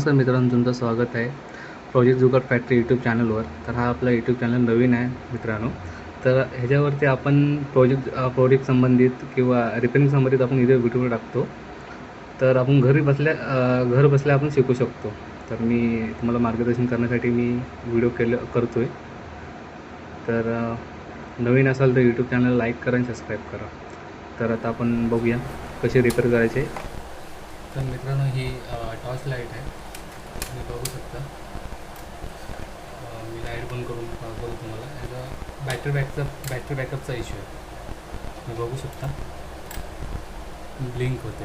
नमस्कार मित्रांनो तुमचं स्वागत आहे प्रोजेक्ट जुगाड फॅक्टरी यूट्यूब चॅनलवर तर हा आपला यूट्यूब चॅनल नवीन आहे मित्रांनो. तर ह्याच्यावरती आपण प्रोजेक्ट प्रोजेक्ट संबंधित किंवा रिपेअरिंग संबंधित आपण इथे व्हिडिओ टाकतो. तर आपण घरी बसल्या घर बसल्या आपण शिकू शकतो. तर मी तुम्हाला मार्गदर्शन करण्यासाठी मी व्हिडिओ केलं करतो आहे तर नवीन असाल तर यूट्यूब चॅनल लाईक करा आणि सबस्क्राईब करा. तर आता आपण बघूया कसे रिपेअर करायचे. तर मित्रांनो ही टॉर्च लाइट आहे. तुम्ही बघू शकता. मी लाइट बंद करून दाखवतो तुम्हाला. याचा बॅटरी बॅकचा बॅटरी बॅकअपचा इश्यू आहे. तुम्ही बघू शकता. ब्लिंक होते.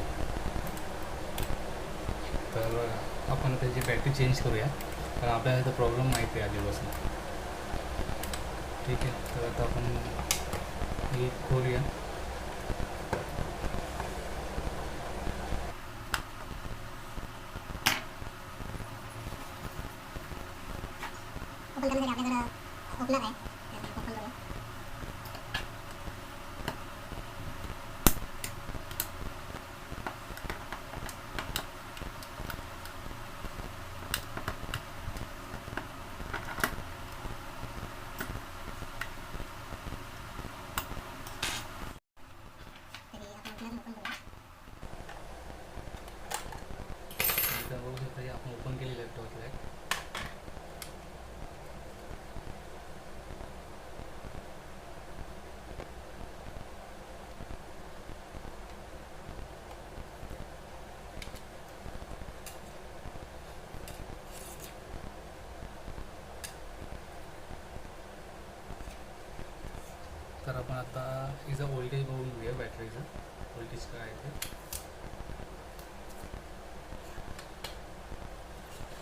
तर आपण त्याची बॅटरी चेंज करूया कारण आपल्याला तर प्रॉब्लेम माहिती आहे आधीपासून. ठीक आहे. तर आता आपण हे खोलूया. ओपन आपल्याकडं ओपनर आहे बघू शकता आपण ओपन केलेलं आहे टॉर्च लाइट तर आपण आता हिचं व्होल्टेज बघून घेऊया बॅटरीचं व्होल्टेज काय आहे ते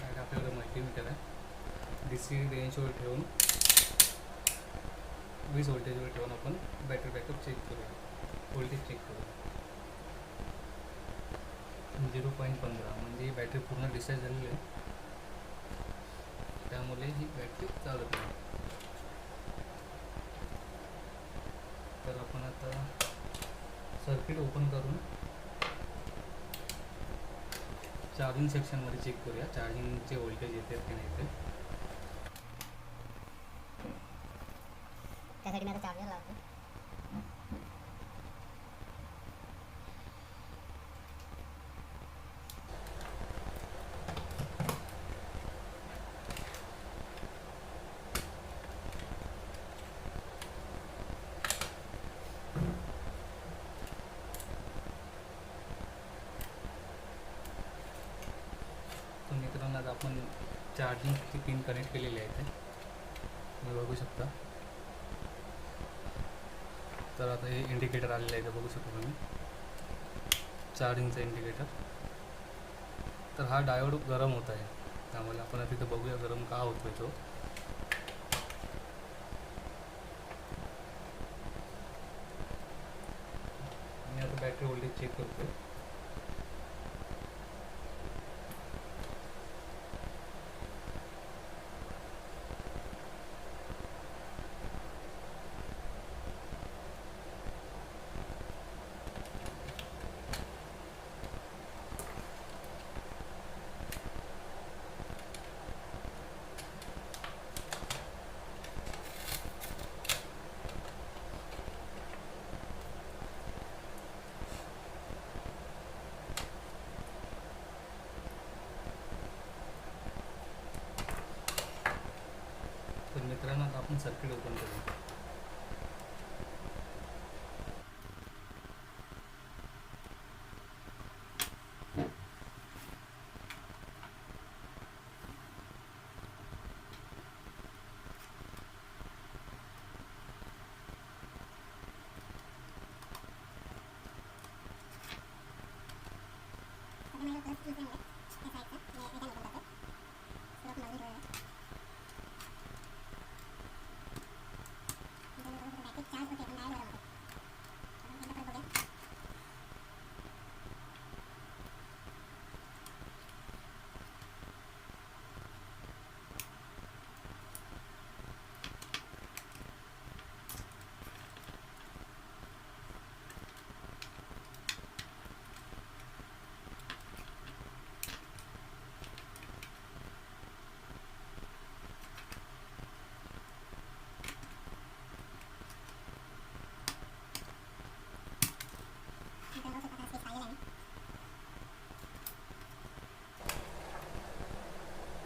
आणि आपल्याकडे मल्टीमीटर आहे डी सी रेंजवर ठेवून वीस व्होल्टेजवर ठेवून आपण बॅटरी बॅकअप चेक करूया. व्होल्टेज चेक करूया. झिरो पॉईंट पंधरा म्हणजे ही बॅटरी पूर्ण डिस्चार्ज झालेली आहे. त्यामुळे ही बॅटरी चालत नाही. तर आपण आता सर्किट ओपन करून चार्जिंग सेक्शनमध्ये चेक करूया चार्जिंगचे व्होल्टेज येते की नाही ते त्यासाठी मी आता चार्जर लावतो तर मित्रांनो आता आपण चार्जिंगची पिन कनेक्ट केलेली आहे ते. तुम्ही बघू शकता. तर आता हे इंडिकेटर आलेलं आहे ते बघू शकता तुम्ही. चार्जिंगचं इंडिकेटर तर हा डायोड गरम होत आहे. त्यामुळे आपण आता तिथं बघूया गरम का होतोय तो. मी आता बॅटरी व्होल्टेज चेक करतोय तर मित्रांनो आता आपण सर्किट ओपन करू आता माझ्या प्लस प्लस आहे त्या साईडचा मी रिटर्न ओपन करतो सुरुवात मारून ठेवलेलं आहे बॅटरी चार्ज होते पण डायरेक्ट गरम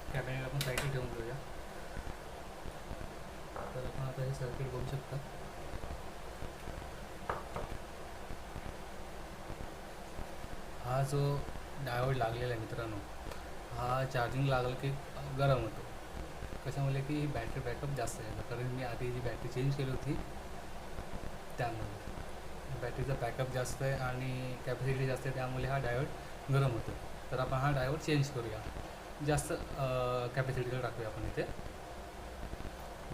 होते आपण एकदा परत बघूया साईडला ठेवून घेऊया तर आपण आता हे सर्किट बघू शकता. हा जो डायोड लागलेला आहे मित्रांनो हा चार्जिंग लागलं की गरम होतो. कशामुळे की बॅटरी बॅकअप जास्त आहे. कारण मी आधी जी बॅटरी चेंज केली होती त्यामुळे. बॅटरीचा बॅकअप जास्त आहे आणि कॅपॅसिटी जास्त आहे त्यामुळे हा डायोड गरम होतो तर आपण हा डायोड चेंज करूया. जास्त कॅपॅसिटीला टाकूया आपण इथे.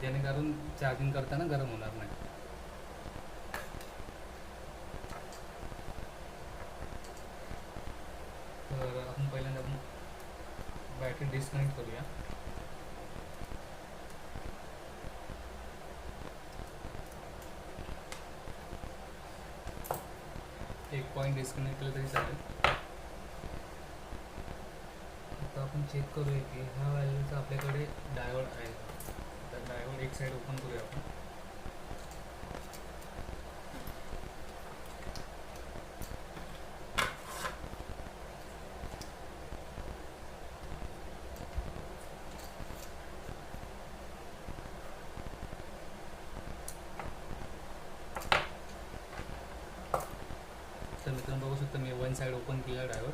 जेणेकरून चार्जिंग करताना गरम होणार नाही. तर आपण पहिल्यांदा आपण बॅटरी डिस्कनेक्ट करूया. एक पॉईंट डिस्कनेक्ट केलं तरी चालेल. आता आपण चेक करूया की ह्या व्हॅल्यूचा आपल्याकडे डायोड आहे. एक साईड ओपन करूया आपण. तर मित्रांनो बघू शकता मी वन साईड ओपन केला ड्रायव्हर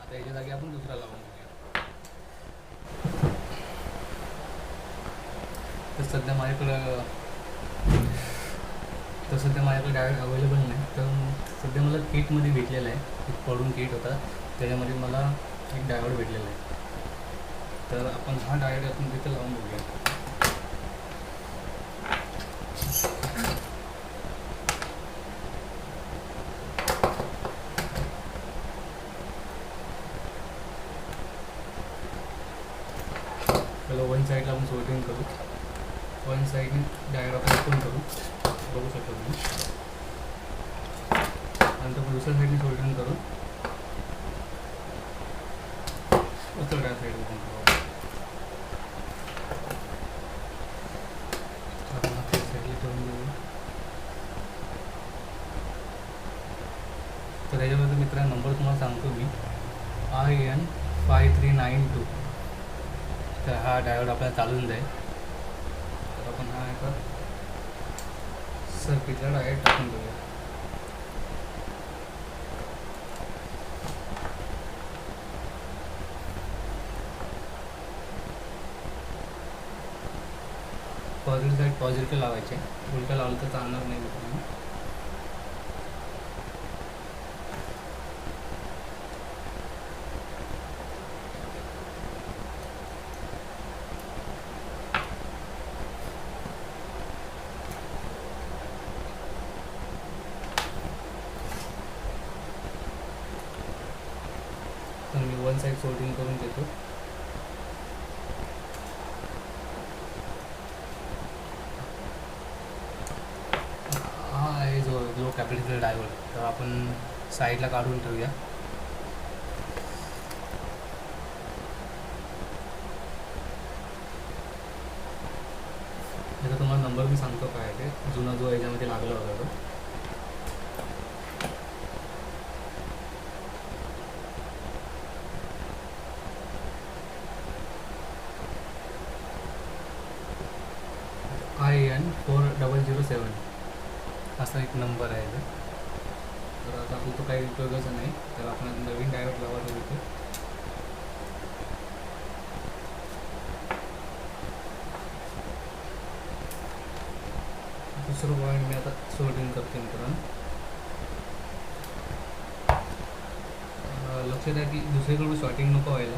आता याच्या जागी आपण दुसरा लावून घेऊया तर सध्या माझ्याकडं तर सध्या माझ्याकडे डायरेक्ट अवेलेबल नाही. तर सध्या मला किटमध्ये भेटलेलं आहे. एक पडून किट होता. त्याच्यामध्ये मला एक डायोड भेटलेला आहे. तर आपण हा डायोड आपण तिथे लावून बघूया. पहिला वन साईडला आपण सोटिंग करू. वन साईडने डायोड आपण ओपन करू. बघू शकतो तुम्ही. नंतर दुसऱ्या साईडने सोल्डरिंग करू दुसऱ्या साईड ओपन करू आपण हा त्या साईडला ठेवून तर याच्यामध्ये मित्रांनो नंबर तुम्हाला सांगतो मी. I N five three nine two तर हा डायोड आपल्याला चालून जाईल. आपण हा एका सर्किटला डायरेक्ट टाकून देऊया. पॉझिटिव्ह साईड पॉझिटिव्ह लावायचे. उलटं लावलं तर चालणार नाही. तर मी वन साईड सोल्डिंग करून देतो. हा आहे जो जो कॅपिटल डायवर तर आपण साईडला काढून ठेवूया. त्याचा तुम्हाला नंबर मी सांगतो काय ते. जुना जो याच्यामध्ये लागला होता तो I N four double zero seven असा एक नंबर आहे तो. तर आता तो काही उपयोगाचा नाही. तर आपण नवीन डायरेक्ट लावायला होतो दुसरं पॉईंट मी आता सोल्डिंग करते मित्रांनो. लक्षात आहे की दुसरीकडून शॉटिंग नको व्हायला.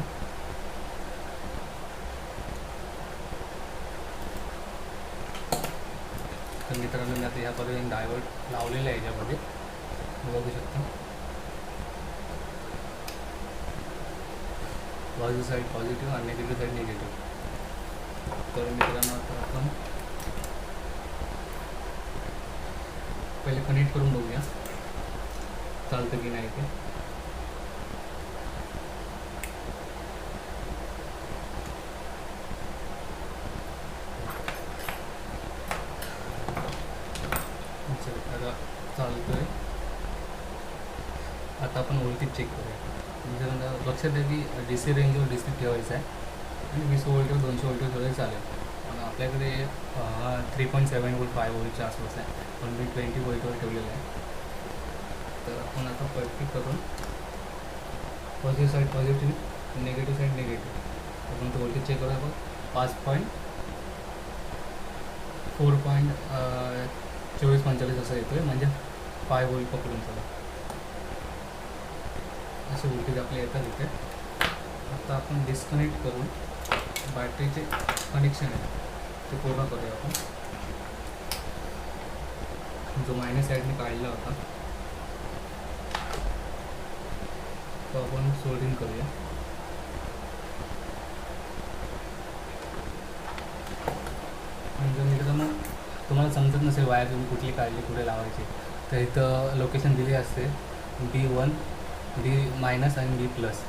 मित्रांनो मी आता ह्यापर्यंत डायव्हर्ट लावलेलं आहे याच्यामध्ये. बघू शकता. पॉझिटिव्ह साईड पॉझिटिव्ह आणि निगेटिव्ह साईड निगेटिव्ह तर मित्रांनो आता आपण पहिले कनेक्ट करून बघूया. चालतं की नाही ते चल, आता चालतोय आता लक्षात द्या की डी सी रेंजवर डी सी ठेवायचं आहे. आणि वीस वोल्ट दोनशे वोल्ट वगैरे चालेल. पण आपल्याकडे हा three point seven volt five वोल्टच्या आसपास आहे. पण मी ट्वेंटी वोल्टवर ठेवलेलं आहे. तर आपण आता पलटी करून positive side positive negative side negative आपण तो वोल्टेज चेक करू आपण. पाच पॉईंट फोर पॉईंट चोवीस पंचेचाळीस असं येतो आहे म्हणजे फाय वोल्ट पकडून चला. असे वोल्टेज आपले येतात इथे. आता आपण डिस्कनेक्ट करून बॅटरीचे कनेक्शन आहे ते पूर्ण करूया आपण. जो मायनस साईडने काढला होता तो आपण सोल्डिंग करूया. म्हणजे मित्रांनो तुम्हाला समजत नसेल वायर तुम्ही कुठली काढली कुठे लावायची तर इथं लोकेशन दिली असते बी वन डी मायनस आणि बी प्लस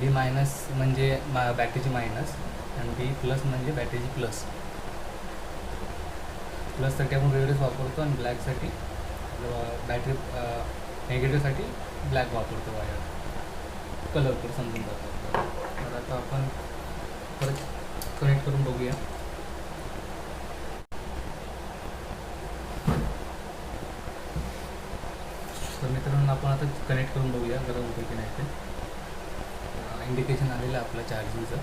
डी मायनस म्हणजे मा बॅटरीची मायनस आणि बी प्लस म्हणजे बॅटरीची प्लस प्लससाठी आपण रेडच वापरतो आणि ब्लॅकसाठी बॅटरी नेगेटिव्हसाठी ब्लॅक वापरतो वायर कलरफुल समजून जातो तर आता आपण परत कनेक्ट करून बघूया तर मित्रांनो आपण आता कनेक्ट करून बघूया गरम होते की नाही ते इंडिकेशन आलेलं आहे आपलं चार्जिंगचं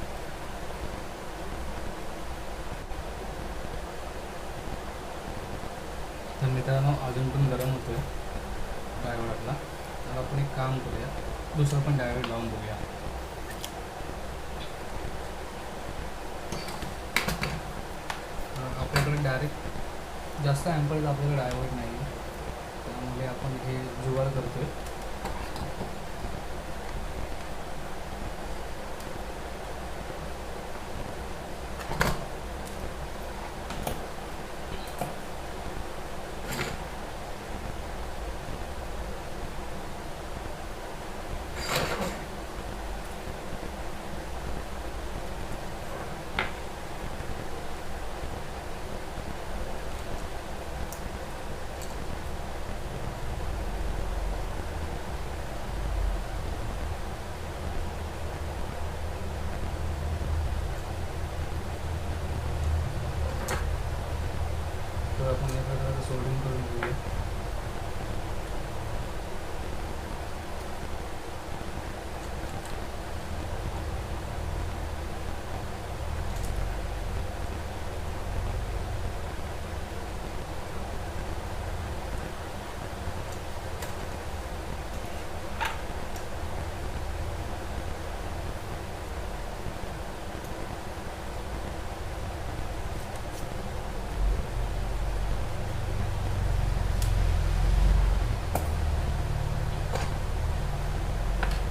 तर मित्रांनो अजून पण गरम होतोय डायव्हर आपला. तर आपण एक काम करूया. दुसरं पण डायव्हर लावून बघूया. आपल्याकडे डायरेक्ट जास्त अँपल्स आपल्याकडे डायव्हर नाही. आपण हे जुगाड करतोय आपण या प्रकारे सोल्डिंग करून घेऊया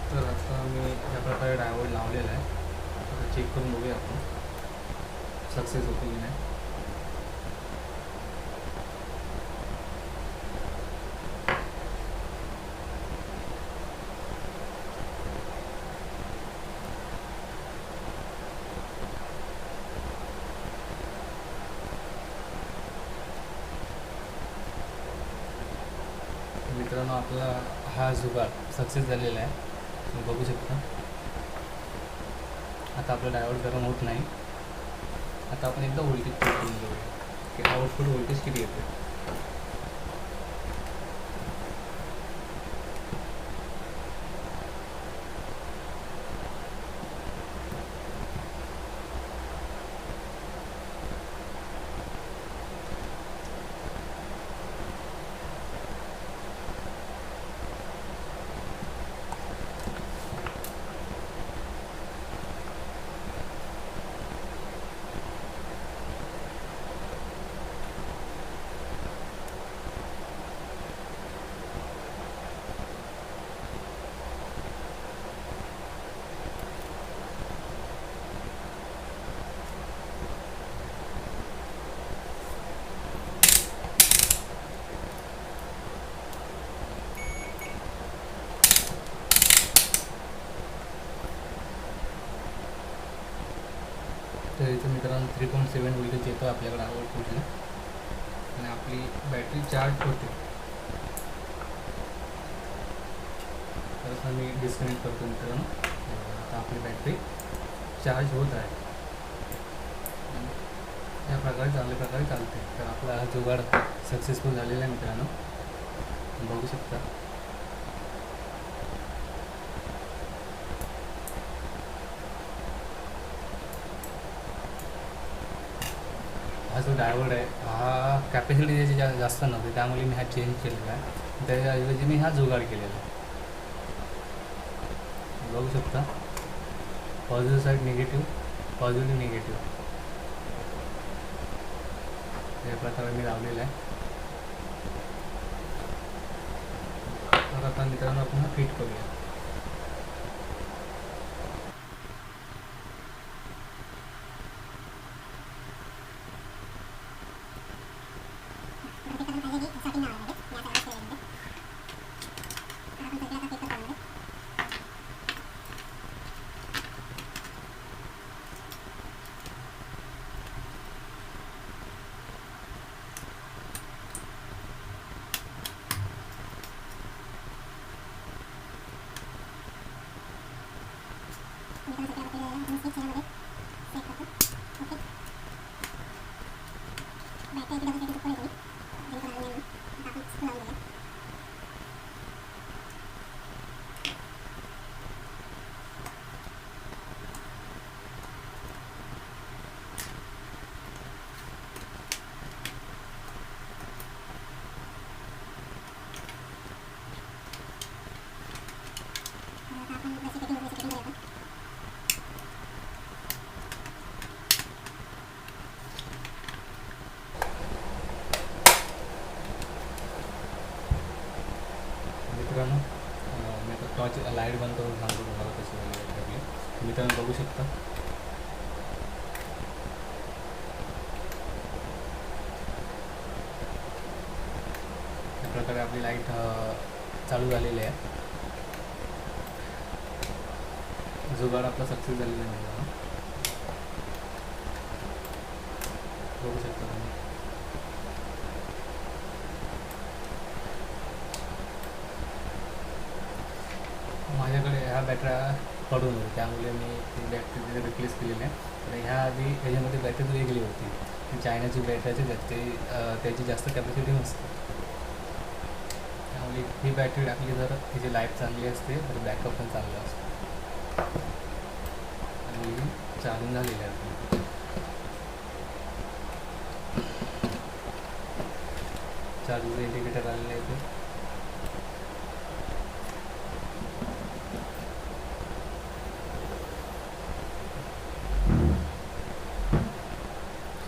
तर आता मी या प्रकारे डायव्हर लावलेला आहे आता चेक करून बघूया आपण सक्सेस होतो की नाही आपला हा जुगार सक्सेस झालेला आहे. तुम्ही बघू शकता. आता आपलं डायव्हर गरम होत नाही. आता आपण एकदा व्होल्टेज चेक करून घेऊया की आउटपुट व्होल्टेज किती येते इथं मित्रांनो थ्री पॉईंट सेवन व्होल्टेज येतो आपल्याकडे आउटपुटला आणि आपली बॅटरी चार्ज होते. तर मी डिस्कनेक्ट करतो मित्रांनो. आता आपली बॅटरी चार्ज होत आहे. या प्रकारे चांगल्या प्रकारे चालते. तर आपला हा जुगाड सक्सेसफुल झालेला आहे मित्रांनो. बघू शकता. जो डायवर्ड आहे. हा कॅपॅसिटी त्याची जा जास्त नव्हती त्यामुळे मी हा चेंज केलेला आहे. त्याच्याऐवजी मी हा जुगाड केलेला आहे. बघू शकता. Positive side negative positive negative या प्रकारे मी लावलेला आहे. तर आता मित्रांनो आपण हा फिट करूया प्रत्येकाला पाहिजे की साठी नाव आहे या सगळ्या स्टेजमध्ये तर आपण सगळे आता पेपर बनवले मित्रांनो सगळ्या आपल्याला आपण स्विच यामध्ये सेट करतो ओके बॅटरी इकडे डबल सेटिंग पुढे तुम्ही जेणेकरून लागू नये म्हणून आता आपण स्क्रू लावून घेऊया तर आता आपण जशी सेटिंग होती सेटिंग करूया आपण मित्रांनो. मी आता टॉर्च लाइट बंद करून सांगतो तुम्हाला कशी झाली आहे आपली मित्रांनो बघू शकता. या प्रकारे आपली लाइट चालू झालेली आहे. जुगाड आपला सक्सेस झालेला आहे मित्रांनो. बघू शकता तुम्ही माझ्याकडे ह्या बॅटऱ्या पडून त्यामुळे मी ती बॅटरी तिथे रिप्लेस केलेली आहे तर ह्या आधी ह्याच्यामध्ये बॅटरी वेगळी होती. ती चायनाची बॅटरीची ते त्याची जास्त कॅपॅसिटी नसते. त्यामुळे ही बॅटरी टाकली तर तिची लाईफ चांगली असते तर बॅकअप पण चांगला असतो. आणि चालून झालेली आहे. आपली इंडिकेटर आलेले आहे